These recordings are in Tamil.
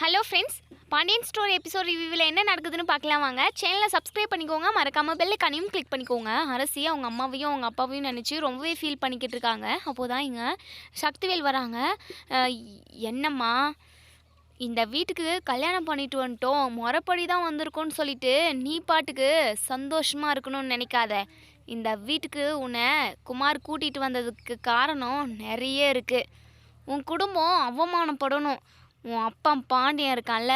Hello friends Pandian story episode ரிவ்யூவில் என்ன நடக்குதுன்னு பார்க்கலாம் வாங்க. சேனலை சப்ஸ்கிரைப் பண்ணிக்கோங்க. மறக்காமல் பெல் கனியும் கிளிக் பண்ணிக்கோங்க. அரசி அவங்க அம்மாவையும் அவங்க அப்பாவையும் நினச்சி ரொம்பவே ஃபீல் பண்ணிக்கிட்டு இருக்காங்க. அப்போது தான் இங்கே சக்திவேல் வராங்க. என்னம்மா இந்த வீட்டுக்கு கல்யாணம் பண்ணிட்டு வந்துட்டோம். முறைப்படி தான் வந்திருக்கோன்னு சொல்லிட்டு நீ பாட்டுக்கு சந்தோஷமாக இருக்கணும்னு நினைக்காத. இந்த வீட்டுக்கு உன்னை குமார் கூட்டிகிட்டு வந்ததுக்கு காரணம் நிறைய இருக்குது உன் குடும்பம் அவமானப்படணும். உன் அப்பா பாண்டியன் இருக்கான்ல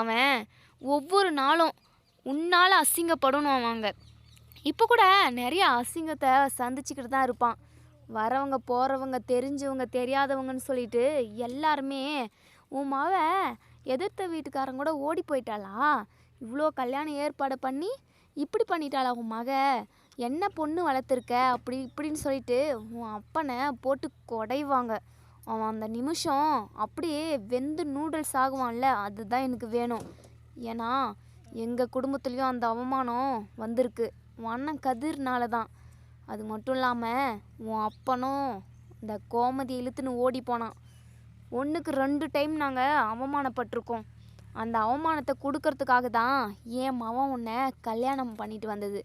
அவன் ஒவ்வொரு நாளும் உன்னால் அசிங்கப்படணும் அவங்க இப்போ கூட நிறைய அசிங்கத்தை சந்திச்சுக்கிட்டு தான் இருப்பான். வரவங்க போகிறவங்க தெரிஞ்சவங்க தெரியாதவங்கன்னு சொல்லிட்டு எல்லாருமே உன் மாவ எதிர்த்த வீட்டுக்காரங்க கூட ஓடி போயிட்டாளா? இவ்வளோ கல்யாணம் ஏற்பாடு பண்ணி இப்படி பண்ணிட்டாளா உன் மக? என்ன பொண்ணு வளர்த்துருக்க? அப்படி இப்படின்னு சொல்லிட்டு உன் அப்பனை போட்டு கொடைவாங்க. அவன் அந்த நிமிஷம் அப்படியே வெந்து நூடுல்ஸ் ஆகுவான்ல அதுதான் எனக்கு வேணும். ஏன்னா எங்கள் குடும்பத்துலேயும் அந்த அவமானம் வந்திருக்கு. உன் அண்ணன் கதிர்னால தான் அது மட்டும் இல்லாமல் உன் அப்பனும் இந்த கோமதி இழுத்துன்னு ஓடி போனான். ஒன்றுக்கு ரெண்டு டைம் நாங்கள் அவமானப்பட்டிருக்கோம். அந்த அவமானத்தை கொடுக்கறதுக்காக தான் என் மவன் உன்னை கல்யாணம் பண்ணிட்டு வந்தது.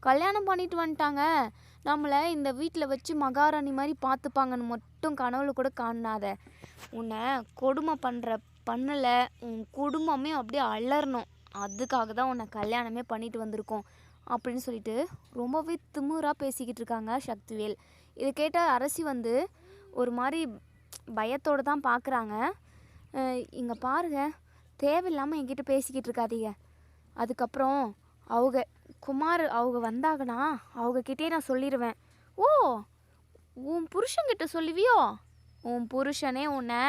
கல்யாணம் பண்ணிட்டு வந்துட்டாங்க. நம்மளை இந்த வீட்டில் வச்சு மகாராணி மாதிரி பார்த்துப்பாங்கன்னு மட்டும் கனவுல கூட காணாத. உன்னை கொடுமை பண்ணுற பண்ணலை. உன் குடும்பமே அப்படியே அலறணும். அதுக்காக தான் உன்னை கல்யாணமே பண்ணிட்டு வந்திருக்கோம். அப்படின்னு சொல்லிட்டு ரொம்பவே திமுறாக பேசிக்கிட்டு இருக்காங்க சக்திவேல். இதை கேட்ட அரசி வந்து ஒரு மாதிரி பயத்தோடு தான் பார்க்குறாங்க இங்கே பாருங்க. தேவையில்லாமல் என்கிட்ட பேசிக்கிட்டு இருக்காதீங்க. அதுக்கப்புறம் அவங்க குமார் அவங்க வந்தாங்கன்னா அவங்கக்கிட்டே நான் சொல்லிடுவேன் ஓ உன் புருஷன்கிட்ட சொல்லுவியோ? உன் புருஷனே உன்னை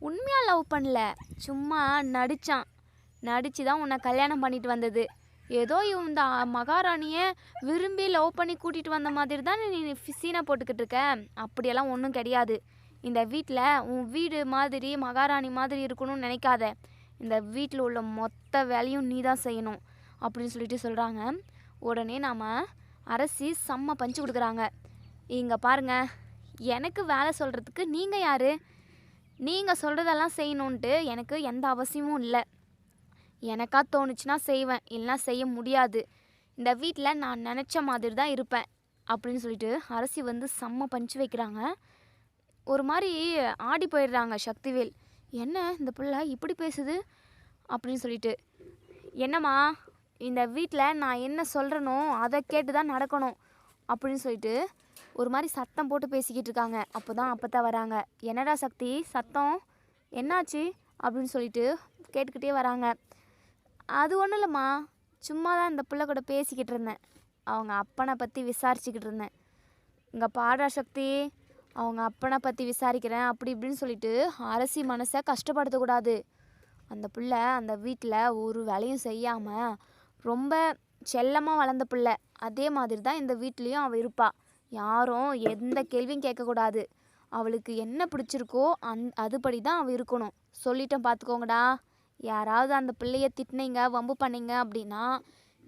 உண்மையாக லவ் பண்ணல. சும்மா நடித்தான் நடித்து தான் உன்னை கல்யாணம் பண்ணிட்டு வந்தது. ஏதோ இந்த மகாராணியை விரும்பி லவ் பண்ணி கூட்டிகிட்டு வந்த மாதிரி தான் நீ சீனை போட்டுக்கிட்டு இருக்க? அப்படியெல்லாம் ஒன்றும் கிடையாது. இந்த வீட்டில் உன் வீடு மாதிரி மகாராணி மாதிரி இருக்கணும்னு நினைக்காத. இந்த வீட்டில் உள்ள மொத்த வேலையும் நீ தான் செய்யணும். அப்படின்னு சொல்லிட்டு சொல்கிறாங்க உடனே நாம் அரசி செம்ம பஞ்சு கொடுக்குறாங்க. இங்கே பாருங்க எனக்கு வேலை சொல்கிறதுக்கு நீங்கள் யார்? நீங்கள் சொல்கிறதெல்லாம் செய்யணுன்ட்டு எனக்கு எந்த அவசியமும் இல்லை. எனக்காக தோணுச்சுன்னா செய்வேன் இல்லைனா செய்ய முடியாது. இந்த வீட்டில் நான் நினச்ச மாதிரி தான் இருப்பேன் அப்படின்னு சொல்லிட்டு அரசி வந்து செம்ம பஞ்சு வைக்கிறாங்க. ஒரு மாதிரி ஆடி போயிடுறாங்க சக்திவேல். என்ன இந்த பிள்ளை இப்படி பேசுது? அப்படின்னு சொல்லிட்டு என்னம்மா இந்த வீட்டில் நான் என்ன சொல்கிறனோ அதை கேட்டு தான் நடக்கணும் அப்படின்னு சொல்லிட்டு ஒரு மாதிரி சத்தம் போட்டு பேசிக்கிட்டு இருக்காங்க. அப்போ தான் அப்போ தான் வராங்க. என்னடா சக்தி? சத்தம்? என்னாச்சு? அப்படின்னு சொல்லிட்டு கேட்டுக்கிட்டே வராங்க. அது ஒன்றும் இல்லைம்மா. சும்மா தான் இந்த பிள்ளை கூட பேசிக்கிட்டு இருந்தேன். அவங்க அப்பனை பற்றி விசாரிச்சுக்கிட்டு இருந்தேன். இங்கே பாடுறா சக்தி அவங்க அப்பனை பற்றி விசாரிக்கிறேன் அப்படி இப்படின்னு சொல்லிட்டு அரசி மனசை கஷ்டப்படுத்தக்கூடாது. அந்த பிள்ளை அந்த வீட்டில் ஒரு வேலையும் செய்யாமல் ரொம்ப செல்லமாக வளர்ந்த பிள்ளை. அதே மாதிரி தான் இந்த வீட்லேயும் அவள் இருப்பாள் யாரும் எந்த கேள்வியும் கேட்கக்கூடாது. அவளுக்கு என்ன பிடிச்சிருக்கோ அந் அதுபடி தான் அவள் இருக்கணும். சொல்லிட்டேன் பார்த்துக்கோங்கடா யாராவது அந்த பிள்ளைய திட்டினீங்க வம்பு பண்ணீங்க அப்படின்னா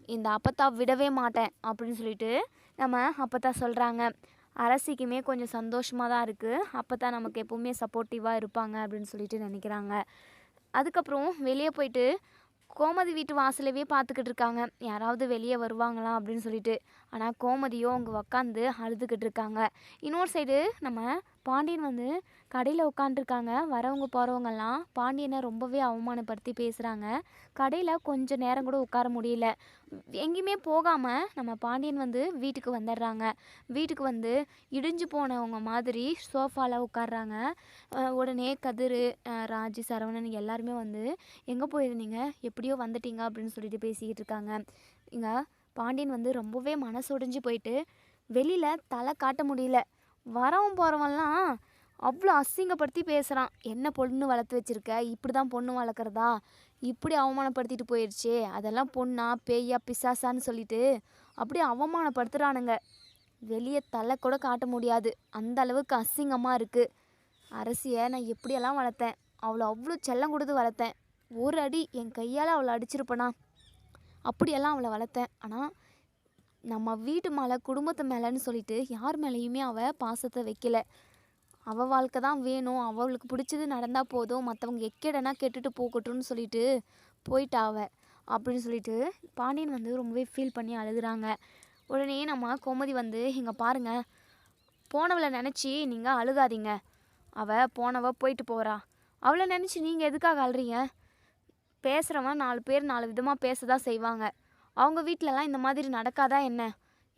இந்த அப்பத்தா விடவே மாட்டேன் அப்படின்னு சொல்லிட்டு நம்ம அப்பத்தா சொல்கிறாங்க அரசிக்குமே கொஞ்சம் சந்தோஷமாக தான் இருக்குது அப்போ நமக்கு எப்பவுமே சப்போர்ட்டிவாக இருப்பாங்க அப்படின்னு சொல்லிட்டு நினைக்கிறாங்க. அதுக்கப்புறம் வெளியே போயிட்டு கோமதி வீட்டு வாசலவே பார்த்துக்கிட்டு இருக்காங்க. யாராவது வெளியே வருவாங்களா அப்படின்னு சொல்லிட்டு ஆனால் கோமதியோ அங்கே உக்காந்து அழுதுகிட்டு இருக்காங்க. இன்னொரு சைடு நம்ம பாண்டியன் வந்து கடையில் உட்காந்துருக்காங்க வரவங்க போகிறவங்கெல்லாம் பாண்டியனை ரொம்பவே அவமானப்படுத்தி பேசுகிறாங்க கடையில் கொஞ்சம் நேரம் கூட உட்கார முடியல. எங்கேயுமே போகாமல் நம்ம பாண்டியன் வந்து வீட்டுக்கு வந்துடுறாங்க. வீட்டுக்கு வந்து இடிஞ்சு போனவங்க மாதிரி சோஃபாவில் உட்காடுறாங்க உடனே கதிர் ராஜி சரவணன் எல்லாருமே வந்து எங்கே போயிருந்தீங்க? எப்படியோ வந்துட்டீங்க அப்படின்னு சொல்லிட்டு பேசிக்கிட்டு இருக்காங்க. இங்கே பாண்டியன் வந்து ரொம்பவே மனசொடிஞ்சு போயிட்டு வெளியில் தலை காட்ட முடியல. வரவன் போகிறவன்லாம் அவ்வளோ அசிங்கப்படுத்தி பேசுகிறான் என்ன பொண்ணு வளர்த்து வச்சிருக்க? இப்படி தான் பொண்ணு வளர்க்குறதா? இப்படி அவமானப்படுத்திட்டு போயிடுச்சே அதெல்லாம் பொண்ணா பேயா பிசாசான்னு சொல்லிட்டு அப்படியே அவமானப்படுத்துகிறானுங்க வெளியே தலை கூட காட்ட முடியாது. அந்த அளவுக்கு அசிங்கமாக இருக்குது அரசியை நான் எப்படியெல்லாம் வளர்த்தேன்? அவளை அவ்வளோ செல்லம் கொடுத்து வளர்த்தேன். ஒரு அடி என் கையால் அவளை அடிச்சிருப்பேனா? அப்படியெல்லாம் அவளை வளர்த்தேன். ஆனால் நம்ம வீட்டு மேலே குடும்பத்து மேலேன்னு சொல்லிட்டு யார் மேலேயுமே அவள் பாசத்தை வைக்கல. அவள் வாழ்க்கை தான் வேணும். அவளுக்கு பிடிச்சது நடந்தால் போதும். மற்றவங்க எக்கேடனா கெட்டுட்டு போகட்டும்னு சொல்லிட்டு போயிட்டா அவள் அப்படின்னு சொல்லிட்டு பாண்டியன் வந்து ரொம்பவே ஃபீல் பண்ணி அழுகுறாங்க. உடனே நம்ம கோமதி வந்து இங்கே பாருங்க. போனவளை நினச்சி நீங்கள் அழுகாதீங்க. அவள் போனவ போயிட்டு போகிறா அவளை நினச்சி நீங்கள் எதுக்காக அழுறீங்க? பேசுகிறவன் நாலு பேர் நாலு விதமாக பேச தான் செய்வாங்க. அவங்க வீட்டிலலாம் இந்த மாதிரி நடக்காதா என்ன?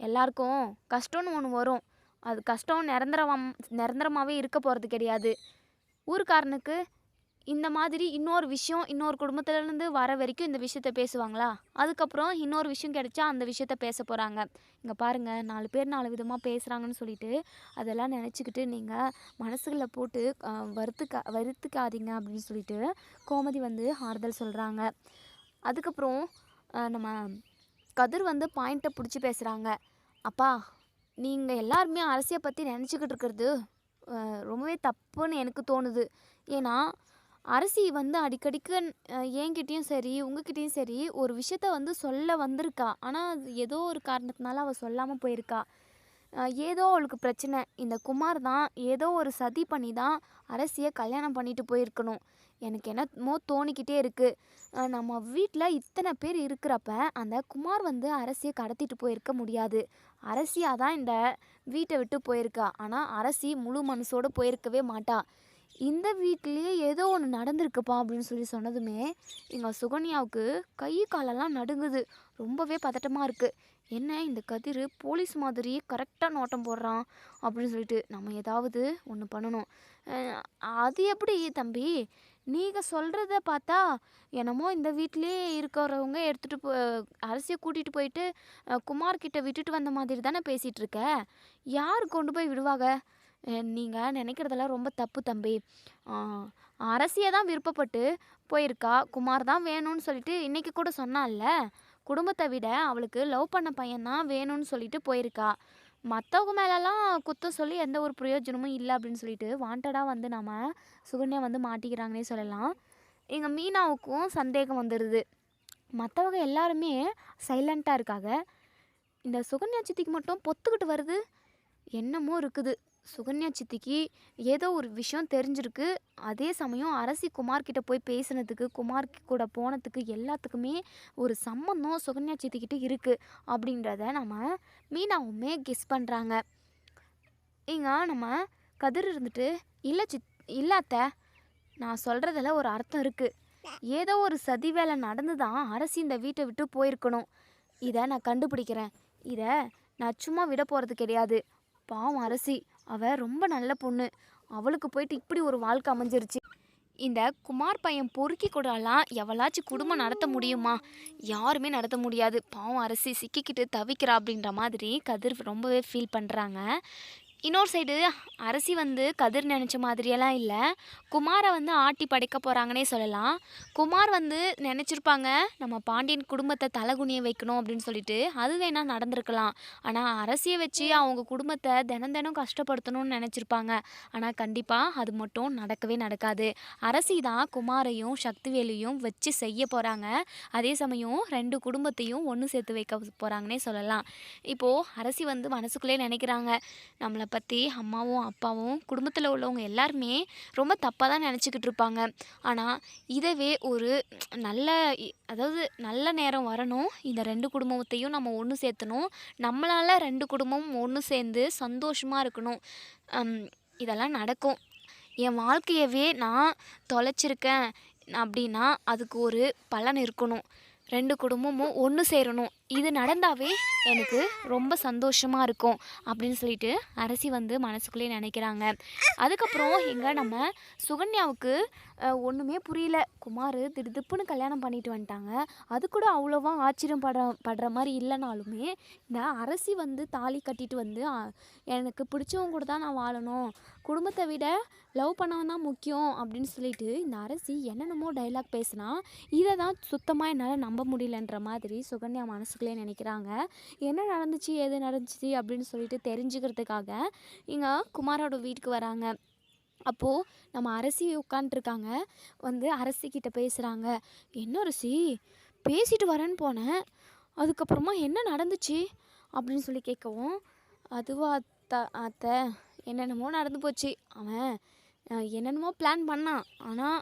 எல்லாருக்கும் கஷ்டம்னு ஒன்று வரும். அது கஷ்டம் நிரந்தரவம் நிரந்தரமாகவே இருக்க போகிறது கிடையாது. ஊருக்காரனுக்கு இந்த மாதிரி இன்னொரு விஷயம் இன்னொரு குடும்பத்துலேருந்து வர வரைக்கும் இந்த விஷயத்த பேசுவாங்களா? அதுக்கப்புறம் இன்னொரு விஷயம் கிடைச்சா அந்த விஷயத்த பேச போகிறாங்க இங்கே பாருங்கள் நாலு பேர் நாலு விதமாக பேசுகிறாங்கன்னு சொல்லிட்டு அதெல்லாம் நினச்சிக்கிட்டு நீங்கள் மனசுகளை போட்டு வருத்துக்கா வருத்துக்காதீங்க அப்படின்னு சொல்லிட்டு கோமதி வந்து ஆறுதல் சொல்கிறாங்க அதுக்கப்புறம் நம்ம கதிர் வந்து பாயிண்ட்டை பிடிச்சி பேசுகிறாங்க அப்பா நீங்கள் எல்லாருமே அரசியை பற்றி நினச்சிக்கிட்டு இருக்கிறது ரொம்பவே தப்புன்னு எனக்கு தோணுது. ஏன்னா அரசி வந்து அடிக்கடிக்கு என்கிட்டேயும் சரி உங்ககிட்டயும் சரி ஒரு விஷயத்த வந்து சொல்ல வந்திருக்கா? ஆனால் அது ஏதோ ஒரு காரணத்தினால அவள் சொல்லாமல் போயிருக்கா? ஏதோ அவளுக்கு பிரச்சனை. இந்த குமார் தான் ஏதோ ஒரு சதி பண்ணி தான் அரசியை கல்யாணம் பண்ணிட்டு போயிருக்கணும். எனக்கு என்னமோ தோணிக்கிட்டே இருக்குது நம்ம வீட்டில் இத்தனை பேர் இருக்கிறப்ப அந்த குமார் வந்து அரசியை கடத்திட்டு போயிருக்க முடியாது. அரசியாக தான் இந்த வீட்டை விட்டு போயிருக்கா. ஆனால் அரசி முழு மனசோடு போயிருக்கவே மாட்டா. இந்த வீட்லேயே ஏதோ ஒன்று நடந்திருக்குப்பா அப்படின்னு சொல்லி சொன்னதுமே எங்கள் சுகன்யாவுக்கு கை காலெல்லாம் நடுங்குது. ரொம்பவே பதட்டமாக இருக்குது என்ன இந்த கதிர் போலீஸ் மாதிரி கரெக்டாக நோட்டம் போடுறான் அப்படின்னு சொல்லிட்டு நம்ம ஏதாவது ஒன்று பண்ணணும். அது எப்படி தம்பி? நீங்கள் சொல்கிறத பார்த்தா என்னமோ இந்த வீட்லேயே இருக்கிறவங்க எடுத்துகிட்டு போ அரசியை கூட்டிகிட்டு போயிட்டு குமார்கிட்ட விட்டுட்டு வந்த மாதிரி தானே பேசிகிட்ருக்க யார் கொண்டு போய் விடுவாங்க? நீங்கள் நினைக்கிறதெல்லாம் ரொம்ப தப்பு தம்பி. அரசியை தான் விருப்பப்பட்டு போயிருக்கா. குமார் தான் வேணும்னு சொல்லிட்டு இன்றைக்கி கூட சொன்னால்ல? குடும்பத்தை விட அவளுக்கு லவ் பண்ண பையன்தான் வேணும்னு சொல்லிட்டு போயிருக்கா. மற்றவங்க மேலெல்லாம் குத்தம் சொல்லி எந்த ஒரு பிரயோஜனமும் இல்லை அப்படின்னு சொல்லிட்டு வாண்டடாக வந்து நம்ம சுகன்யா வந்து மாட்டிக்கிறாங்கன்னே சொல்லலாம். எங்கள் மீனாவுக்கும் சந்தேகம் வந்துடுது மற்றவங்க எல்லாருமே சைலண்ட்டாக இருக்காங்க. இந்த சுகன்யா சித்திக்கு மட்டும் பொத்துக்கிட்டு வருது. என்னமோ இருக்குது. சுகன்யா சித்திக்கு ஏதோ ஒரு விஷயம் தெரிஞ்சிருக்கு. அதே சமயம் அரசி குமார்கிட்ட போய் பேசினதுக்கு குமார் கூட போனதுக்கு எல்லாத்துக்குமே ஒரு சம்மந்தம் சுகன்யா சித்திக்கிட்ட இருக்குது அப்படின்றத நம்ம மீனாவுமே கெஸ் பண்ணுறாங்க இங்க நம்ம கதிர் இருந்துட்டு இல்லை சித் இல்லாத்த நான் சொல்கிறதுல ஒரு அர்த்தம் இருக்குது ஏதோ ஒரு சதி வேலை நடந்து தான் அரசி இந்த வீட்டை விட்டு போயிருக்கணும். இதை நான் கண்டுபிடிக்கிறேன். இதை நான் சும்மா விட போகிறது கிடையாது. பாவம் அரசி. அவள் ரொம்ப நல்ல பொண்ணு. அவளுக்கு போயிட்டு இப்படி ஒரு வாழ்க்கை அமைஞ்சிருச்சு. இந்த குமார் பையன் பொறுக்கி கூடலாம் எவளாச்சும் குடும்பம் நடத்த முடியுமா? யாருமே நடத்த முடியாது. பாவம் அரசி சிக்கிக்கிட்டு தவிக்கிறா அப்படின்ற மாதிரி கதிர் ரொம்பவே ஃபீல் பண்ணுறாங்க இன்னொரு சைடு அரசி வந்து கதிர் நினச்ச மாதிரியெல்லாம் இல்லை. குமாரை வந்து ஆட்டி படைக்க போகிறாங்கன்னே சொல்லலாம். குமார் வந்து நினச்சிருப்பாங்க நம்ம பாண்டியன் குடும்பத்தை தலைகுனிய வைக்கணும் அப்படின்னு சொல்லிட்டு. அது வேணால் நடந்திருக்கலாம். ஆனால் அரசியை வச்சு அவங்க குடும்பத்தை தினம் தினம் கஷ்டப்படுத்தணும்னு நினச்சிருப்பாங்க. ஆனால் கண்டிப்பாக அது மட்டும் நடக்கவே நடக்காது. அரசி தான் குமாரையும் சக்திவேலையும் வச்சு செய்ய போகிறாங்க அதே சமயம் ரெண்டு குடும்பத்தையும் ஒன்று சேர்த்து வைக்க போகிறாங்கன்னே சொல்லலாம். இப்போது அரசி வந்து மனசுக்குள்ளே நினைக்கிறாங்க நம்மளை பற்றி அம்மாவும் அப்பாவும் குடும்பத்தில் உள்ளவங்க எல்லாருமே ரொம்ப தப்பாக தான் நினச்சிக்கிட்டு இருப்பாங்க. ஆனால் இதவே ஒரு நல்ல அதாவது நல்ல நேரம் வரணும். இந்த ரெண்டு குடும்பத்தையும் நம்ம ஒன்று சேர்த்தணும். நம்மளால் ரெண்டு குடும்பமும் ஒன்று சேர்ந்து சந்தோஷமாக இருக்கணும். இதெல்லாம் நடக்கும். என் வாழ்க்கையவே நான் தொலைச்சிருக்கேன் அப்படின்னா அதுக்கு ஒரு பலன் இருக்கணும். ரெண்டு குடும்பமும் ஒன்று சேரணும். இது நடந்தாவே எனக்கு ரொம்ப சந்தோஷமாக இருக்கும் அப்படின்னு சொல்லிட்டு அரசி வந்து மனசுக்குள்ளேயே நினைக்கிறாங்க. அதுக்கப்புறம் எங்க நம்ம சுகன்யாவுக்கு ஒன்றுமே புரியல. குமார் திடுதிப்புன்னு கல்யாணம் பண்ணிட்டு வந்துட்டாங்க. அது கூட அவ்வளோவா ஆச்சரியம் படுற படுற மாதிரி இல்லைனாலுமே இந்த அரசி வந்து தாலி கட்டிட்டு வந்து எனக்கு பிடிச்சவங்க கூட தான் நான் வாழணும். குடும்பத்தை விட லவ் பண்ணவன் தான் முக்கியம் அப்படின்னு சொல்லிட்டு இந்த அரசி என்னென்னமோ டைலாக் பேசினா இதை தான் சுத்தமாக என்னால் நம்ப முடியலன்ற மாதிரி சுகன்யா மனசுக்குள்ளே நினைக்கிறாங்க. என்ன நடந்துச்சு எது நடந்துச்சு அப்படின்னு சொல்லிட்டு தெரிஞ்சுக்கிறதுக்காக இங்கே குமாரோட வீட்டுக்கு வராங்க. அப்போது நம்ம அரசி உட்காண்ட்ருக்காங்க வந்து அரசிக்கிட்ட பேசுகிறாங்க என்ன அரசி? பேசிட்டு வரேன்னு போனேன். அதுக்கப்புறமா என்ன நடந்துச்சு? அப்படின்னு சொல்லி கேட்கவும் அதுவா அத்தை அத்தை என்னென்னமோ நடந்து போச்சு. அவன் என்னென்னமோ பிளான் பண்ணான். ஆனால்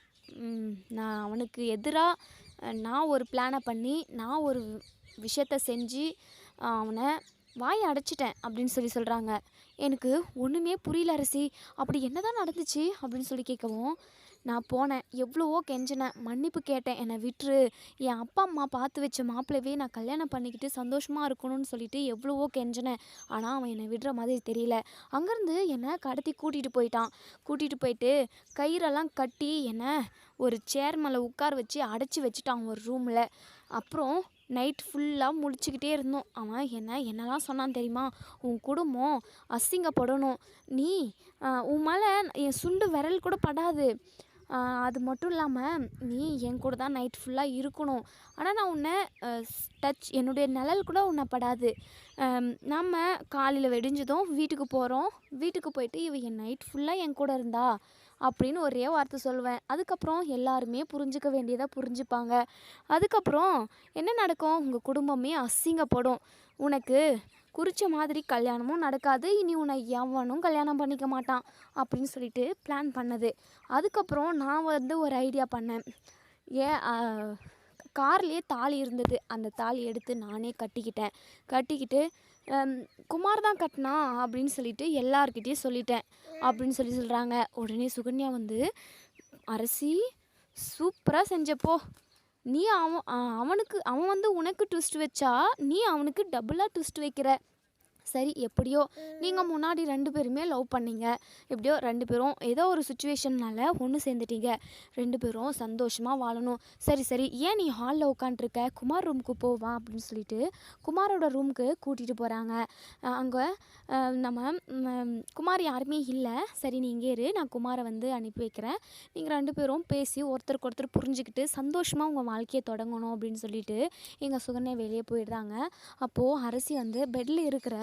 நான் அவனுக்கு எதிராக நான் ஒரு பிளானை பண்ணி நான் ஒரு விஷயத்த செஞ்சு அவனை வாயை அடைச்சிட்டேன். அப்படின்னு சொல்லி சொல்கிறாங்க எனக்கு ஒன்றுமே புரியல அரசி. அப்படி என்னதான் நடந்துச்சு அப்படின்னு சொல்லி கேட்கவும் நான் போனேன். எவ்வளவோ கெஞ்சினேன். மன்னிப்பு கேட்டேன். என்னை விட்டுரு. என் அப்பா அம்மா பார்த்து வச்ச மாப்பிள்ளவே நான் கல்யாணம் பண்ணிக்கிட்டு சந்தோஷமாக இருக்கணும்னு சொல்லிட்டு எவ்வளவோ கெஞ்சினேன். ஆனால் அவன் என்னை விடுற மாதிரி தெரியல. அங்கேருந்து என்னை கடத்தி கூட்டிகிட்டு போயிட்டான். கூட்டிகிட்டு போயிட்டு கயிறெல்லாம் கட்டி என்னை ஒரு சேர் மேலே உட்கார வச்சு அடைச்சி வச்சுட்டான் ஒரு ரூமில் அப்புறம் நைட் ஃபுல்லாக முழிச்சுக்கிட்டே இருந்தோம். அவன் என்ன என்னெல்லாம் சொன்னான் தெரியுமா? உன் குடும்பம் அசிங்கப்படணும். நீ உன் மேலே என் சுண்டு விரல் கூட படாது. அது மட்டும் இல்லாமல் நீ என் கூட தான் நைட் ஃபுல்லாக இருக்கணும். ஆனால் நான் உன்னை டச் என்னுடைய நிழல் கூட உன்னை படாது. நம்ம காலையில் வெடிஞ்சதும் வீட்டுக்கு போகிறோம் வீட்டுக்கு போயிட்டு இவ என் நைட் ஃபுல்லாக என் கூட இருந்தா. அப்படின்னு ஒரே வார்த்தை சொல்லுவேன் அதுக்கப்புறம் எல்லாருமே புரிஞ்சுக்க வேண்டியதை புரிஞ்சுப்பாங்க. அதுக்கப்புறம் என்ன நடக்கும்? உங்கள் குடும்பமே அசிங்கப்படும். உனக்கு குறித்த மாதிரி கல்யாணமும் நடக்காது. இனி உன்னை எவனும் கல்யாணம் பண்ணிக்க மாட்டான் அப்படின்னு சொல்லிட்டு பிளான் பண்ணது. அதுக்கப்புறம் நான் வந்து ஒரு ஐடியா பண்ணேன். ஏன் கார்லேயே தாலி இருந்தது. அந்த தாலி எடுத்து நானே கட்டிக்கிட்டேன். கட்டிக்கிட்டு குமார் தான் கட்டினா அப்படின்னு சொல்லிட்டு எல்லார்கிட்டயும் சொல்லிட்டேன். அப்படின்னு சொல்லி சொல்கிறாங்க உடனே சுகன்யா வந்து அரசி சூப்பராக செஞ்சப்போ. நீ அவன் அவனுக்கு அவன் வந்து உனக்கு ட்விஸ்ட் வச்சா நீ அவனுக்கு டபுளாக ட்விஸ்ட் வைக்கிற. சரி எப்படியோ நீங்கள் முன்னாடி ரெண்டு பேருமே லவ் பண்ணீங்க. எப்படியோ ரெண்டு பேரும் ஏதோ ஒரு சுச்சுவேஷன்னால ஒன்று சேர்ந்துட்டீங்க. ரெண்டு பேரும் சந்தோஷமாக வாழணும். சரி சரி ஏன் நீ ஹாலில் உட்காண்ட்ருக்க குமார் ரூமுக்கு போவா அப்படின்னு சொல்லிட்டு குமாரோட ரூமுக்கு கூட்டிகிட்டு போகிறாங்க அங்கே நம்ம குமார் யாருமே இல்லை. சரி நீ இங்கே இரு. நான் குமாரை வந்து அனுப்பி வைக்கிறேன். நீங்கள் ரெண்டு பேரும் பேசி ஒருத்தருக்கு ஒருத்தர் புரிஞ்சுக்கிட்டு சந்தோஷமாக உங்கள் வாழ்க்கையை தொடங்கணும் அப்படின்னு சொல்லிட்டு எங்கள் சுகன்யா வெளியே போயிடுறாங்க. அப்போது அரசி வந்து பெட்டில் இருக்கிற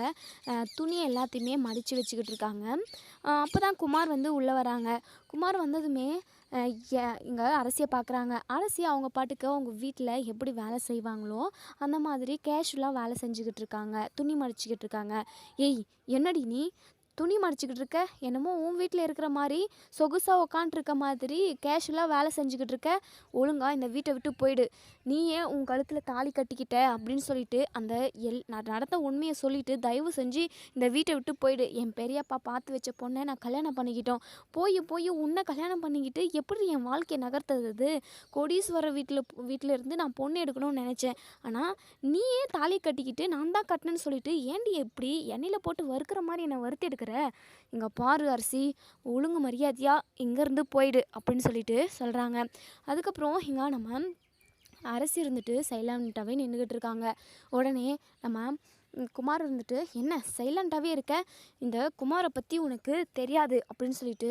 துணி எல்லாத்தையுமே மடித்து வச்சுக்கிட்டு இருக்காங்க. அப்போ தான் குமார் வந்து உள்ளே வராங்க. குமார் வந்ததுமே இங்கே அரசியை பார்க்குறாங்க அரசி அவங்க பாட்டுக்கு அவங்க வீட்டில் எப்படி வேலை செய்வாங்களோ அந்த மாதிரி கேஷுவலாக வேலை செஞ்சுக்கிட்டு இருக்காங்க. துணி மடிச்சுக்கிட்டு இருக்காங்க. ஏய் என்னடி நீ? துணி மடிச்சிக்கிட்டு இருக்க? என்னமோ உன் வீட்டில் இருக்கிற மாதிரி சொகுசாக உக்காண்ட்ருக்க மாதிரி கேஷுவலாக வேலை செஞ்சுக்கிட்டு இருக்க? ஒழுங்காக இந்த வீட்டை விட்டு போயிடு. நீ ஏன் உன் கழுத்தில் தாலி கட்டிக்கிட்ட? அப்படின்னு சொல்லிட்டு அந்த எல் நான் நடந்த உண்மையை சொல்லிவிட்டு தயவு செஞ்சு இந்த வீட்டை விட்டு போயிடு. என் பெரியப்பா பார்த்து வச்ச பொண்ணை நான் கல்யாணம் பண்ணிக்கிட்டோம். போய் போய் உன்னை கல்யாணம் பண்ணிக்கிட்டு எப்படி என் வாழ்க்கையை நகர்த்தது கோடீஸ்வரர் வீட்டில் வீட்டில் இருந்து நான் பொண்ணு எடுக்கணும்னு நினச்சேன். ஆனால் நீயே தாலி கட்டிக்கிட்டு நான் தான் கட்டினேன்னு சொல்லிட்டு ஏன்டி எப்படி எண்ணெயில் போட்டு வறுக்கிற மாதிரி என்னை வறுத்து எடுக்கிற? இங்கே பாரு அரிசி ஒழுங்கு மரியாதையாக இங்கேருந்து போயிடு அப்படின்னு சொல்லிட்டு சொல்கிறாங்க அதுக்கப்புறம் இங்கே நம்ம அரசி இருந்துட்டு சைலண்ட்டாகவே நின்றுக்கிட்டு இருக்காங்க. உடனே நம்ம குமார் இருந்துட்டு என்ன சைலண்ட்டாகவே இருக்க? இந்த குமாரை பற்றி உனக்கு தெரியாது அப்படின்னு சொல்லிட்டு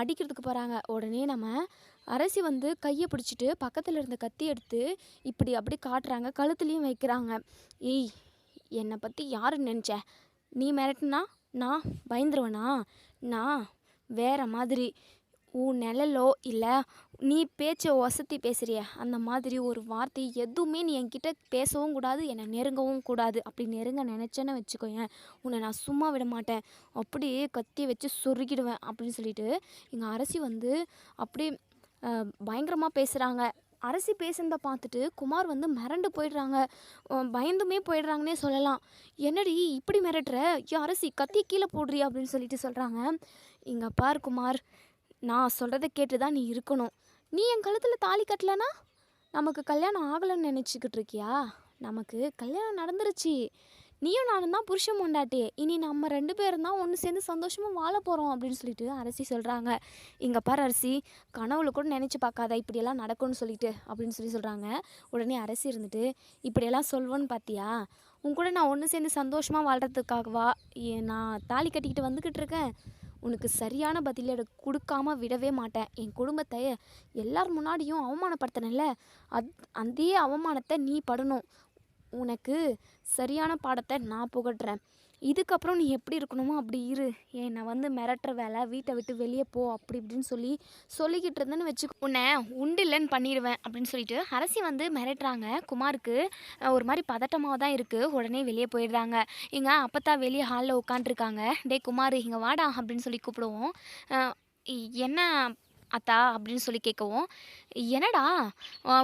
அடிக்கிறதுக்கு போகிறாங்க உடனே நம்ம அரசி வந்து கையை பிடிச்சிட்டு பக்கத்தில் இருந்த கத்தி எடுத்து இப்படி அப்படி காட்டுறாங்க. கழுத்துலேயும் வைக்கிறாங்க. ஏய் என்னை பற்றி யாருன்னு நினச்ச? நீ மிரட்டுனா நான் பயந்துருவேனா? நான் வேற மாதிரி. உன் நிழலோ இல்லை நீ பேச்சை ஒசத்தி பேசுகிறியே அந்த மாதிரி ஒரு வார்த்தை எதுவுமே நீ என்கிட்ட பேசவும் கூடாது என்னை நெருங்கவும் கூடாது. அப்படி நெருங்க நினச்சேன்னு வச்சுக்கோயேன் உன்னை நான் சும்மா விட மாட்டேன். அப்படியே கத்தி வச்சு சொருகிடுவேன் அப்படின்னு சொல்லிட்டு எங்கள் அரசி வந்து அப்படியே பயங்கரமாக பேசுகிறாங்க அரசி பேசுனதை பார்த்துட்டு குமார் வந்து மிரண்டு போயிடுறாங்க. பயந்துமே போயிடுறாங்கன்னே சொல்லலாம். என்னடி இப்படி மிரட்டுற? ஐயோ அரசி கத்தி கீழே போடுறியா? அப்படின்னு சொல்லிட்டு சொல்கிறாங்க இங்கே பார் குமார் நான் சொல்கிறத கேட்டு தான் நீ இருக்கணும். நீ என் கழுத்தில் தாலி கட்டலனா? நமக்கு கல்யாணம் ஆகலைன்னு நினச்சிக்கிட்டு இருக்கியா? நமக்கு கல்யாணம் நடந்துருச்சு. நீயும் நானும் தான் புருஷன் மொண்டாட்டி இனி நம்ம ரெண்டு பேரும் தான் ஒன்று சேர்ந்து சந்தோஷமாக வாழ போகிறோம் அப்படின்னு சொல்லிட்டு அரசி சொல்கிறாங்க இங்கே பாரு அரசி கனவுல கூட நினச்சி பார்க்காத இப்படியெல்லாம் நடக்கும்னு சொல்லிட்டு அப்படின்னு சொல்லி சொல்கிறாங்க உடனே அரசி இருந்துட்டு இப்படியெல்லாம் சொல்வேன்னு பார்த்தியா உன் கூட நான் ஒன்று சேர்ந்து சந்தோஷமாக வாழ்கிறதுக்காகவா ஏ- நான் தாலி கட்டிக்கிட்டு வந்துக்கிட்டு இருக்கேன். உனக்கு சரியான பதிலை கொடுக்காம விடவே மாட்டேன். என் குடும்பத்தை எல்லார் முன்னாடியும் அவமானப்படுத்தினல அத் அதே அவமானத்தை நீ படணும். உனக்கு சரியான பாடத்தை நான் புகட்டுறேன். இதுக்கப்புறம் நீ எப்படி இருக்கணுமோ அப்படி இரு. என்னை வந்து மிரட்டுற வேலை வீட்டை விட்டு வெளியே போ அப்படி இப்படின்னு சொல்லி சொல்லிக்கிட்டு இருந்தேன்னு வச்சு உன்னை உண்டு இல்லைன்னு பண்ணிடுவேன் அப்படின்னு சொல்லிட்டு அரசி வந்து மிரட்டுறாங்க. குமாருக்கு ஒரு மாதிரி பதட்டமாக தான் இருக்குது உடனே வெளியே போயிடுறாங்க. இங்கே அப்பத்தா வெளியே ஹாலில் உட்காண்ட்ருக்காங்க டேய் குமார் இங்கே வாடா அப்படின்னு சொல்லி கூப்பிடுவோம். என்ன அத்தா அப்படின்னு சொல்லி கேட்கவும் என்னடா?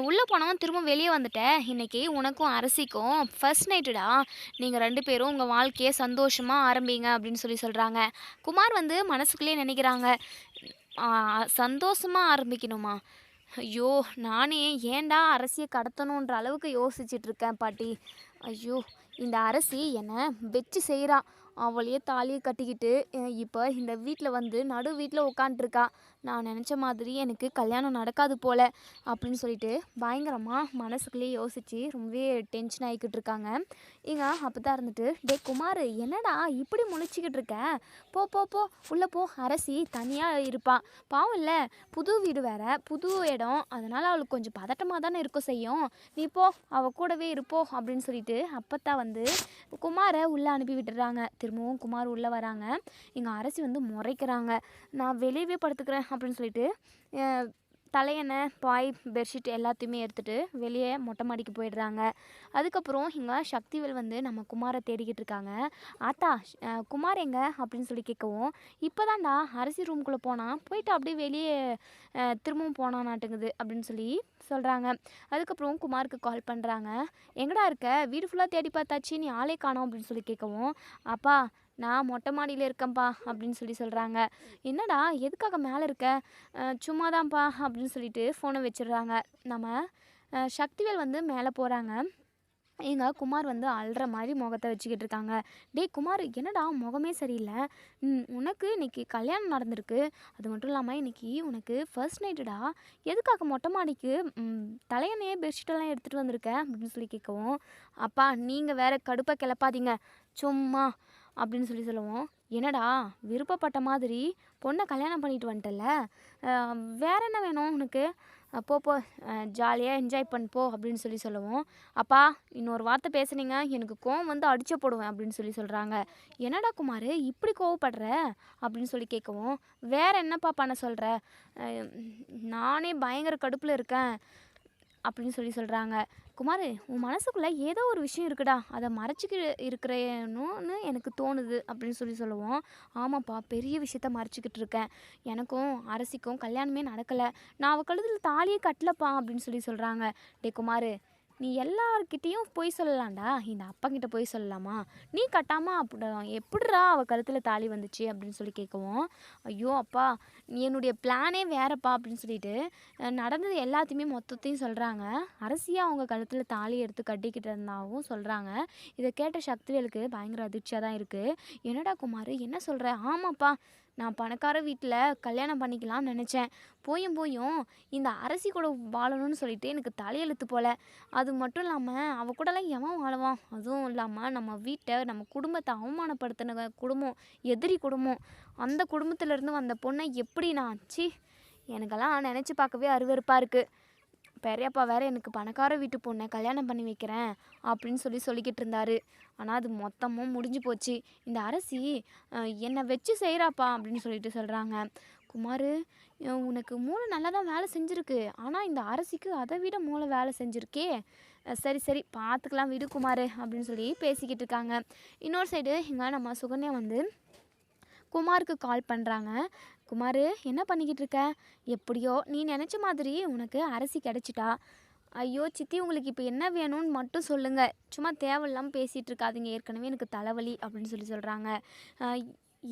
உள்ளே போனவன் திரும்ப வெளியே வந்துட்டேன் இன்னைக்கு உனக்கும் அரசிக்கும் ஃபர்ஸ்ட் நைட்டுடா நீங்கள் ரெண்டு பேரும் உங்கள் வாழ்க்கையை சந்தோஷமாக ஆரம்பிங்க அப்படின்னு சொல்லி சொல்கிறாங்க குமார் வந்து மனசுக்குள்ளேயே நினைக்கிறாங்க. சந்தோஷமாக ஆரம்பிக்கணுமா? ஐயோ நானே ஏன்டா அரசியை கடத்தணுன்ற அளவுக்கு யோசிச்சுட்டு இருக்கேன் பாட்டி. ஐயோ இந்த அரசி என்னை வச்சு செய்கிறா அவளையே தாலியை கட்டிக்கிட்டு இப்போ இந்த வீட்டில் வந்து நடு வீட்டில் உட்காண்ட்ருக்கா நான் நினச்ச மாதிரி எனக்கு கல்யாணம் நடக்காது போல் அப்படின்னு சொல்லிட்டு பயங்கரமாக மனசுக்குள்ளேயே யோசித்து ரொம்பவே டென்ஷன் ஆகிக்கிட்டு இருக்காங்க. இங்க அப்போ தான் இருந்துட்டு டே குமார் என்னடா இப்படி முழிச்சிக்கிட்டு இருக்க? போ போ போ உள்ளே போ. அரசி தனியாக இருப்பாள் பாவம் இல்லை. புது வீடு வேறு புது இடம். அதனால் அவளுக்கு கொஞ்சம் பதட்டமாக தானே இருக்க செய்யும். நீ போ அவள் கூடவே இருப்போ. அப்படின்னு சொல்லிட்டு அப்பத்தான் வந்து குமாரை உள்ளே அனுப்பி விட்டுறாங்க. திரும்பவும் குமார் உள்ளே வராங்க. எங்கள் அரசி வந்து முறைக்கிறாங்க. நான் வெளியவே படுத்துக்கிறேன். அப்படின்னு சொல்லிட்டு தலையணை பாய் பெட்ஷீட் எல்லாத்தையுமே எடுத்துகிட்டு வெளியே மொட்டை மாடிக்கு போயிடுறாங்க. அதுக்கப்புறம் இங்கே சக்திவேல் வந்து நம்ம குமாரை தேடிக்கிட்டு இருக்காங்க. ஆத்தா குமார் எங்க? அப்படின்னு சொல்லி கேட்கவும் இப்போதான்டா அரிசி ரூம்குள்ளே போனான் போயிட்டு அப்படியே வெளியே திரும்பவும் போனானாட்டுங்குது அப்படின்னு சொல்லி சொல்கிறாங்க அதுக்கப்புறம் குமாருக்கு கால் பண்ணுறாங்க எங்கடா இருக்க? வீடு ஃபுல்லாக தேடி பார்த்தாச்சு. நீ ஆளே காணோம் அப்படின்னு சொல்லி கேட்கவும் அப்பா நான் மொட்டை மாடியில் இருக்கேன்ப்பா அப்படின்னு சொல்லி சொல்கிறாங்க என்னடா எதுக்காக மேலே இருக்க? சும்மா தான்ப்பா அப்படின்னு சொல்லிட்டு ஃபோனை வச்சிடுறாங்க. நம்ம சக்திவேல் வந்து மேலே போகிறாங்க எங்கள் குமார் வந்து அழுற மாதிரி முகத்தை வச்சுக்கிட்டு இருக்காங்க. டேய் குமார் என்னடா முகமே சரியில்லை. உனக்கு இன்றைக்கி கல்யாணம் நடந்திருக்கு. அது மட்டும் இல்லாமல் இன்னைக்கு உனக்கு ஃபர்ஸ்ட் நைட்டுடா எதுக்காக மொட்டை மாடிக்கு தலையணையே பெட்ஷீட்டெல்லாம் எடுத்துகிட்டு வந்திருக்க? அப்படின்னு சொல்லி கேட்கவும் அப்பா நீங்கள் வேறு கடுப்பாக கிளப்பாதீங்க. சும்மா அப்படின்னு சொல்லி சொல்லுவோம். என்னடா விருப்பப்பட்ட மாதிரி பொண்ணை கல்யாணம் பண்ணிட்டு வந்துட்டல வேற என்ன வேணும் உனக்கு? போ போ. ஜாலியாக என்ஜாய் பண்ண போ அப்படின்னு சொல்லி சொல்லுவோம். அப்பா இன்னொரு வார்த்தை பேசுனீங்க. எனக்கு கோவம் வந்து அடிச்ச போடுவேன் அப்படின்னு சொல்லி சொல்கிறாங்க என்னடா குமார் இப்படி கோவப்படுற? அப்படின்னு சொல்லி கேட்கவும் வேற என்னப்பா பண்ண சொல்கிற நானே பயங்கர கடுப்பில் இருக்கேன். அப்படின்னு சொல்லி சொல்கிறாங்க குமார் உன் மனசுக்குள்ளே ஏதோ ஒரு விஷயம் இருக்குடா. அதை மறைச்சிக்க இருக்கிறேன்னு எனக்கு தோணுது அப்படின்னு சொல்லி சொல்லுவோம். ஆமாப்பா பெரிய விஷயத்த மறைச்சிக்கிட்டு இருக்கேன். எனக்கும் அரசிக்கும் கல்யாணமே நடக்கலை. நான் அவள் கழுத்தில் தாலியே கட்டலப்பா அப்படின்னு சொல்லி சொல்கிறாங்க டே குமார் நீ எல்லார்கிட்டேயும் போய் சொல்லலாம்டா. இந்த அப்பாக்கிட்ட போய் சொல்லலாமா? நீ கட்டாமல் அப்படி எப்படிரா அவள் கழுத்தில் தாலி வந்துச்சு அப்படின்னு சொல்லி கேட்கவும் ஐயோ அப்பா நீ என்னுடைய பிளானே வேறப்பா அப்படின்னு சொல்லிட்டு நடந்தது எல்லாத்தையுமே மொத்தத்தையும் சொல்கிறாங்க அரசியாக அவங்க கழுத்தில் தாலி எடுத்து கட்டிக்கிட்டு இருந்தாவும் சொல்கிறாங்க இதை கேட்ட சக்திவேலுக்கு பயங்கர அதிர்ச்சியாக தான் இருக்குது என்னடா குமார் என்ன சொல்கிற ஆமாப்பா நான் பணக்கார வீட்டில் கல்யாணம் பண்ணிக்கலாம்னு நினச்சேன். போயும் போயும் இந்த அரசி கூட வாழணும்னு சொல்லிட்டு எனக்கு தலையெழுத்து போல. அது மட்டும் இல்லாமல் அவ கூடலாம் எவன் வாழவான்? அதுவும் இல்லாமல் நம்ம வீட்டை நம்ம குடும்பத்தை அவமானப்படுத்தின குடும்பம் எதிரி குடும்பம். அந்த குடும்பத்திலேருந்து வந்த பொண்ணை எப்படி நான் சி எனக்கெல்லாம் நினச்சி பார்க்கவே அருவருப்பாக இருக்குது பெரியப்பா வேற எனக்கு பணக்கார வீட்டு பொண்ணை கல்யாணம் பண்ணி வைக்கிறேன் அப்படின்னு சொல்லி சொல்லிக்கிட்டு இருந்தாரு. ஆனால் அது மொத்தமும் முடிஞ்சு போச்சு. இந்த அரசி என்னை வச்சு செய்கிறாப்பா அப்படின்னு சொல்லிட்டு சொல்கிறாங்க குமார் உனக்கு மூளை நல்லா தான் வேலை செஞ்சுருக்கு. ஆனால் இந்த அரசிக்கு அதை விட மூளை வேலை செஞ்சுருக்கே. சரி சரி பார்த்துக்கலாம் விடு குமார் அப்படின்னு சொல்லி பேசிக்கிட்டு இருக்காங்க. இன்னொரு சைடு இங்கே நம்ம சுகன்யா வந்து குமாருக்கு கால் பண்ணுறாங்க குமார் என்ன பண்ணிக்கிட்டு இருக்க? எப்படியோ நீ நினச்ச மாதிரி உனக்கு அரசி கிடச்சிட்டா. ஐயோ சித்தி உங்களுக்கு இப்போ என்ன வேணும்னு மட்டும் சொல்லுங்கள் சும்மா தேவையில்லாமல் பேசிகிட்டு இருக்காதிங்க. ஏற்கனவே எனக்கு தலைவலி அப்படின்னு சொல்லி சொல்கிறாங்க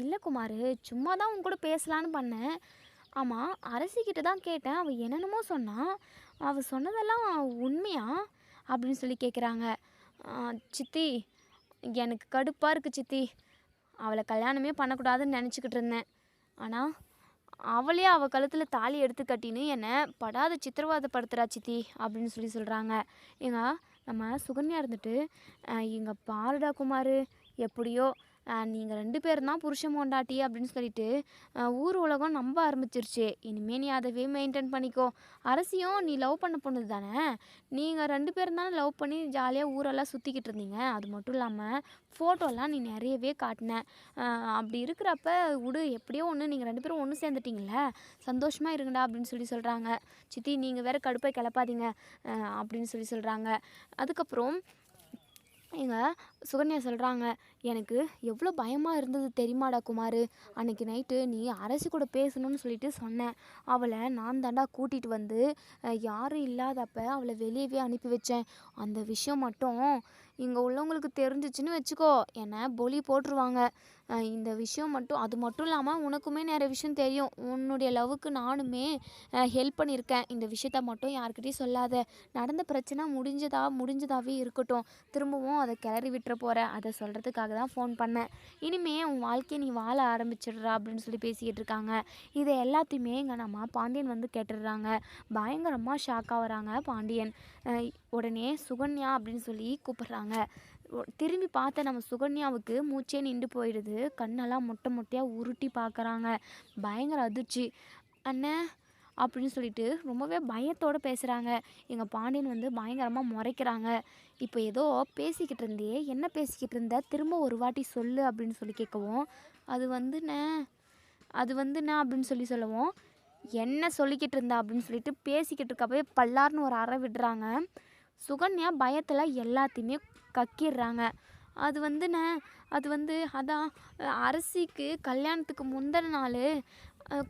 இல்லை குமார் சும்மா தான் உன் கூட பேசலான்னு பண்ணேன். ஆமாம் அரசிக்கிட்ட தான் கேட்டேன். அவள் என்னென்னமோ சொன்னான் அவள் சொன்னதெல்லாம் உண்மையா? அப்படின்னு சொல்லி கேட்குறாங்க சித்தி எனக்கு கடுப்பாக இருக்குது சித்தி. அவளை கல்யாணமே பண்ணக்கூடாதுன்னு நினச்சிக்கிட்டு இருந்தேன். ஆனால் அவளே அவள் கழுத்தில் தாலி எடுத்து கட்டின்னு என்னை படாத சித்திரவாதப்படுத்துறா சித்தி அப்படின்னு சொல்லி சொல்கிறாங்க ஏங்க நம்ம சுகன்யா இருந்துட்டு எங்கள் பாருடா குமார் எப்படியோ நீங்கள் ரெண்டு பேரும் தான் புருஷன் பொண்டாட்டி அப்படின்னு சொல்லிட்டு ஊர் உலகம் நம்ப ஆரம்பிச்சிருச்சு. இனிமேல் நீ அதவே மெயின்டைன் பண்ணிக்கோ. அரசியும் நீ லவ் பண்ண பொண்ணு தானே? நீங்கள் ரெண்டு பேரும் தானே லவ் பண்ணி ஜாலியாக ஊரெல்லாம் சுற்றிக்கிட்டு இருந்தீங்க. அது மட்டும் இல்லாமல் ஃபோட்டோலாம் நீ நிறையவே காட்டின. அப்படி இருக்கிறப்ப விடு எப்படியோ ஒன்று நீங்கள் ரெண்டு பேரும் ஒன்று சேர்ந்துட்டிங்கள சந்தோஷமாக இருங்கடா அப்படின்னு சொல்லி சொல்கிறாங்க சித்தி நீங்கள் வேற கடுப்பை கிளப்பாதீங்க. அப்படின்னு சொல்லி சொல்கிறாங்க அதுக்கப்புறம் எங்கள் சுகன்யா சொல்கிறாங்க எனக்கு எவ்வளோ பயமாக இருந்தது தெரியுமாடா குமார். அன்றைக்கி நைட்டு நீ அரசி கூட பேசணும்னு சொல்லிட்டு சொன்னேன் அவளை நான் தாண்டா கூட்டிகிட்டு வந்து யாரும் இல்லாதப்ப அவளை வெளியவே அனுப்பி வச்சேன். அந்த விஷயம் மட்டும் இங்கே உள்ளவங்களுக்கு தெரிஞ்சிச்சுன்னு வச்சுக்கோ. என்னை பொலி போட்டுருவாங்க. இந்த விஷயம் மட்டும் அது மட்டும் இல்லாமல் உனக்குமே நிறைய விஷயம் தெரியும். உன்னுடைய லவ்வுக்கு நானுமே ஹெல்ப் பண்ணியிருக்கேன். இந்த விஷயத்த மட்டும் யாருக்கிட்டையும் சொல்லாத. நடந்த பிரச்சனை முடிஞ்சதா முடிஞ்சதாகவே இருக்கட்டும். திரும்பவும் அதை கிளறி விட்டுற போகிற அதை சொல்கிறதுக்காக தான் ஃபோன் பண்ணேன். இனிமே உன் வாழ்க்கையை நீ வாழ ஆரம்பிச்சிடுறா அப்படின்னு சொல்லி பேசிக்கிட்டு இருக்காங்க. இதை எல்லாத்தையுமே எங்கள் நம்ம பாண்டியன் வந்து கேட்டுடுறாங்க. பயங்கரமாக ஷாக் ஆகிறாங்க பாண்டியன். உடனே சுகன்யா அப்படின்னு சொல்லி கூப்பிட்றாங்க. திரும்பி பார்த்த நம்ம சுகன்யாவுக்கு மூச்சே நின்று போயிடுது. கண்ணெல்லாம் மொட்டை மொட்டையாக உருட்டி பார்க்குறாங்க. பயங்கர அதிர்ச்சி. அண்ணே அப்படின்னு சொல்லிட்டு ரொம்பவே பயத்தோடு பேசுகிறாங்க எங்கள் பாண்டியன் வந்து பயங்கரமாக முறைக்கிறாங்க. இப்போ ஏதோ பேசிக்கிட்டு இருந்தே என்ன பேசிக்கிட்டு இருந்த? திரும்ப ஒரு வாட்டி சொல்லு அப்படின்னு சொல்லி கேட்கவும் அது வந்துண்ணே அது வந்துண்ணே அப்படின்னு சொல்லி சொல்லுவோம் என்ன சொல்லிக்கிட்டு இருந்தா? அப்படின்னு சொல்லிட்டு பேசிக்கிட்டு இருக்கப்பவே பல்லார்னு ஒரு அறை விடுறாங்க. சுகன்யா பயத்தில் எல்லாத்தையுமே கக்கிடுறாங்க. அது வந்துண்ணே அது வந்து அதான் அரசிக்கு கல்யாணத்துக்கு முந்தின நாள்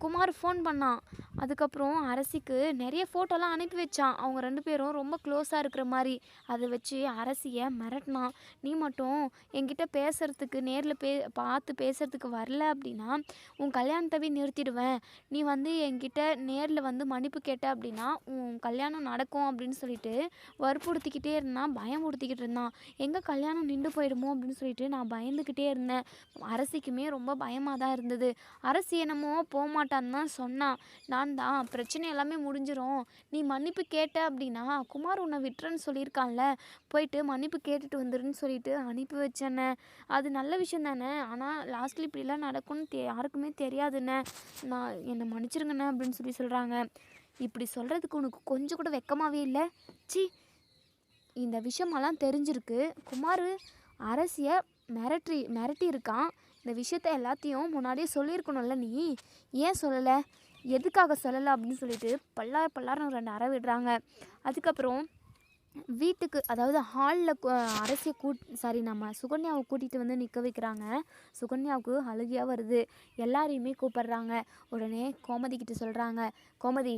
குமார் ஃபோன் பண்ணான். அதுக்கப்புறம் அரசிக்கு நிறைய ஃபோட்டோலாம் அனுப்பி வச்சான். அவங்க ரெண்டு பேரும் ரொம்ப க்ளோஸாக இருக்கிற மாதிரி அதை வச்சு அரசியை மிரட்டினான். நீ மட்டும் என்கிட்ட பேசுறதுக்கு நேரில் பே பார்த்து பேசுகிறதுக்கு வரல அப்படின்னா உன் கல்யாணத்தவே நிறுத்திடுவேன். நீ வந்து என்கிட்ட நேரில் வந்து மன்னிப்பு கேட்ட அப்படின்னா உன் கல்யாணம் நடக்கும் அப்படின்னு சொல்லிட்டு வற்புறுத்திக்கிட்டே இருந்தான். பயமுறுத்திக்கிட்டு இருந்தான். எங்கே கல்யாணம் நின்று போயிடுமோ? அப்படின்னு சொல்லிட்டு நான் பயந்துக்கிட்டே இருந்தேன். அரசிக்குமே ரொம்ப பயமாக தான் இருந்தது. அரசி என்னமோ போகமாட்டான்னு தான் சொன்னான் நான் தான் பிரச்சனை எல்லாமே முடிஞ்சிடும் நீ மன்னிப்பு கேட்ட அப்படின்னா குமார் உன்னை விட்டுறேன்னு சொல்லியிருக்கான்ல. போயிட்டு மன்னிப்பு கேட்டுட்டு வந்துருன்னு சொல்லிட்டு அனுப்பி வச்சேண்ணே அது நல்ல விஷயம் தானே? ஆனால் லாஸ்ட்ல இப்படிலாம் நடக்கும்னு தெ யாருக்குமே தெரியாதுண்ணே நான் என்னை மன்னிச்சிருங்கண்ணே அப்படின்னு சொல்லி சொல்கிறாங்க இப்படி சொல்கிறதுக்கு உனக்கு கொஞ்சம் கூட வெக்கமாகவே இல்லை? சி இந்த விஷயமெல்லாம் தெரிஞ்சிருக்கு. குமார் அரசியை மிரட்டி மிரட்டி இருக்கான் இந்த விஷயத்த எல்லாத்தையும் முன்னாடியே சொல்லியிருக்கணும்ல நீ? ஏன் சொல்லலை? எதுக்காக சொல்லலை அப்படின்னு சொல்லிட்டு பல்லார் பல்லார்னு ரெண்டு அற விடுறாங்க அதுக்கப்புறம் வீட்டுக்கு அதாவது ஹாலில் அரசியை கூட் சாரி நம்ம சுகன்யாவை கூட்டிகிட்டு வந்து நிற்க வைக்கிறாங்க. சுகன்யாவுக்கு அழுகையாக வருது. எல்லாரையுமே கூப்பிடுறாங்க. உடனே கோமதி கிட்ட சொல்கிறாங்க கோமதி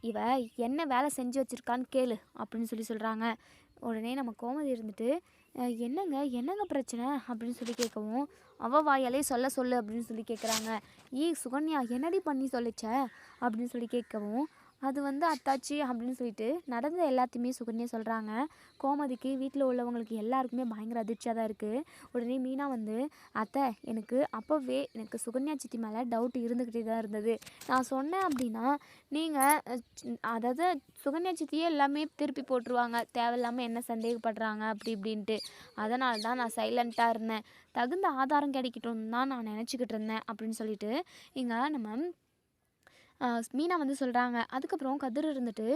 இவ என்ன வேலை செஞ்சு வச்சிருக்கான்னு கேளு அப்படின்னு சொல்லி சொல்கிறாங்க உடனே நம்ம கோமதி இருந்துட்டு என்னங்க என்னங்க பிரச்சனை? அப்படின்னு சொல்லி கேட்கவும் அவ வாயாலே சொல்ல சொல்லு அப்படின்னு சொல்லி கேட்குறாங்க ஈ சுகன்யா என்னடி பண்ணி சொல்லிச்ச? அப்படின்னு சொல்லி கேட்கவும் அது வந்து அத்தாச்சி அப்படின்னு சொல்லிட்டு நடந்த எல்லாத்தையுமே சுகன்யா சொல்கிறாங்க கோமதிக்கு வீட்டில் உள்ளவங்களுக்கு எல்லாருக்குமே பயங்கர அதிர்ச்சியாக தான் இருக்குது உடனே மீனா வந்து அத்தை எனக்கு அப்போவே எனக்கு சுகன்யா சித்தி மேலே டவுட் இருந்துக்கிட்டே தான் இருந்தது. நான் சொன்னேன் அப்படின்னா நீங்கள் அதாவது சுகன்யா சித்தியே எல்லாமே திருப்பி போட்டுருவாங்க. தேவையில்லாமல் என்ன சந்தேகப்படுறாங்க? அப்படி இப்படின்ட்டு. அதனால தான் நான் சைலண்ட்டாக இருந்தேன். தகுந்த ஆதாரம் கிடைக்கட்டும் தான் நான் நினச்சிக்கிட்டு இருந்தேன் அப்படின்னு சொல்லிட்டு இங்கே நம்ம மீனா வந்து சொல்கிறாங்க அதுக்கப்புறம் கதிர் இருந்துட்டு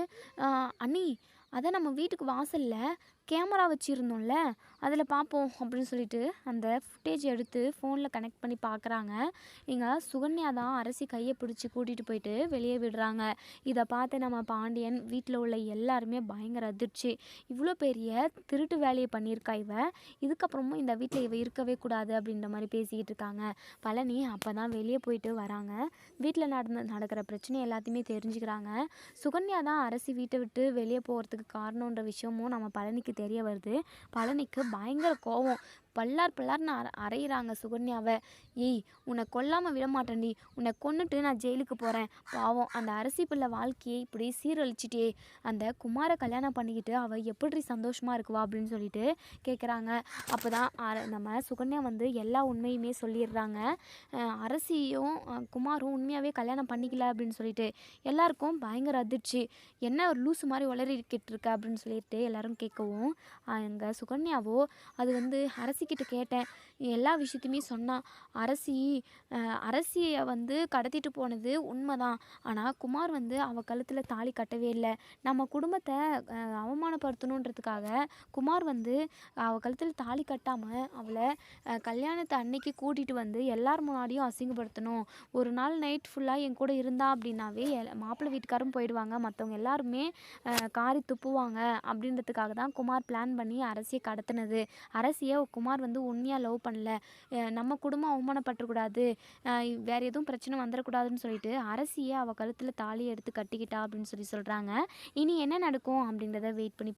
அண்ணி அதான் நம்ம வீட்டுக்கு வாசலில் கேமரா வச்சுருந்தோம்ல அதில் பார்ப்போம் அப்படின்னு சொல்லிட்டு அந்த ஃபுட்டேஜ் எடுத்து ஃபோனில் கனெக்ட் பண்ணி பார்க்குறாங்க இங்கே சுகன்யா தான் அரசி கையை பிடிச்சி கூட்டிகிட்டு போயிட்டு வெளியே விடுறாங்க. இதை பார்த்து நம்ம பாண்டியன் வீட்டில் உள்ள எல்லாருமே பயங்கர அதிர்ச்சி. இவ்வளோ பெரிய திருட்டு வேலையை பண்ணியிருக்கா இவ. இதுக்கப்புறமும் இந்த வீட்டில் இவ இருக்கவே கூடாது அப்படின்ற மாதிரி பேசிக்கிட்டு இருக்காங்க. பழனி அப்போ தான் வெளியே போயிட்டு வராங்க. வீட்டில் நடந்த நடக்கிற பிரச்சனை எல்லாத்தையுமே தெரிஞ்சுக்கிறாங்க. சுகன்யா தான் அரசி வீட்டை விட்டு வெளியே போகிறதுக்கு காரணன்ற விஷயமும் நம்ம பழனிக்கு தெரிய வருது. பழனிக்கு பயங்கர கோவம். பல்லார் பல்லார்னு அற அரைகிறாங்க சுகன்யாவை. ஏய் உன்னை கொல்லாமல் விட மாட்டேன்டி உன்னை கொன்னுட்டு நான் ஜெயிலுக்கு போகிறேன் பாவம் அந்த அரசி பிள்ளை வாழ்க்கையை இப்படி சீரழிச்சிட்டே அந்த குமாரை கல்யாணம் பண்ணிக்கிட்டு அவள் எப்படி சந்தோஷமாக இருக்குவா அப்படின்னு சொல்லிட்டு கேட்குறாங்க அப்போ தான் நம்ம சுகன்யா வந்து எல்லா உண்மையுமே சொல்லிடுறாங்க. அரசியும் குமாரும் உண்மையாகவே கல்யாணம் பண்ணிக்கல அப்படின்னு சொல்லிட்டு எல்லாருக்கும் பயங்கர அதிர்ச்சி. என்ன ஒரு லூஸ் மாதிரி உளறிக்கிட்டு இருக்க? அப்படின்னு சொல்லிட்டு எல்லாரும் கேட்கவும் அங்கே சுகன்யாவோ அது வந்து அரசிக்கிட்ட கேட்டேன். எல்லா விஷயத்தையுமே சொன்னான் அரசி அரசியை வந்து கடத்திட்டு போனது உண்மைதான். ஆனால் குமார் வந்து அவள் கழுத்தில் தாலி கட்டவே இல்லை. நம்ம குடும்பத்தை அவமானப்படுத்தணுன்றதுக்காக குமார் வந்து அவள் கழுத்தில் தாலி கட்டாமல் அவளை கல்யாணத்தை அன்னைக்கு கூட்டிகிட்டு வந்து எல்லார் முன்னாடியும் அசிங்கப்படுத்தணும். ஒரு நாள் நைட் ஃபுல்லாக என் கூட இருந்தா அப்படின்னாவே எல்- மாப்பிள்ளை வீட்டுக்காரும் போயிடுவாங்க. மற்றவங்க எல்லாருமே காரி துப்புவாங்க. அப்படின்றதுக்காக தான் குமார் பிளான் பண்ணி அரசியை கடத்தினது. அரசியை குமார் வந்து உண்மையாக லவ் பண்ணல? நம்ம குடும்பம் அவமானப்பட்டுறக்கூடாது. வேறு வேற எதுவும் பிரச்சனை வந்துடக்கூடாதுன்னு சொல்லிட்டு அரசியை அவள் கழுத்தில் தாலி எடுத்து கட்டிக்கிட்டா அப்படின்னு சொல்லி சொல்கிறாங்க இனி என்ன நடக்கும் அப்படின்றத வெயிட் பண்ணி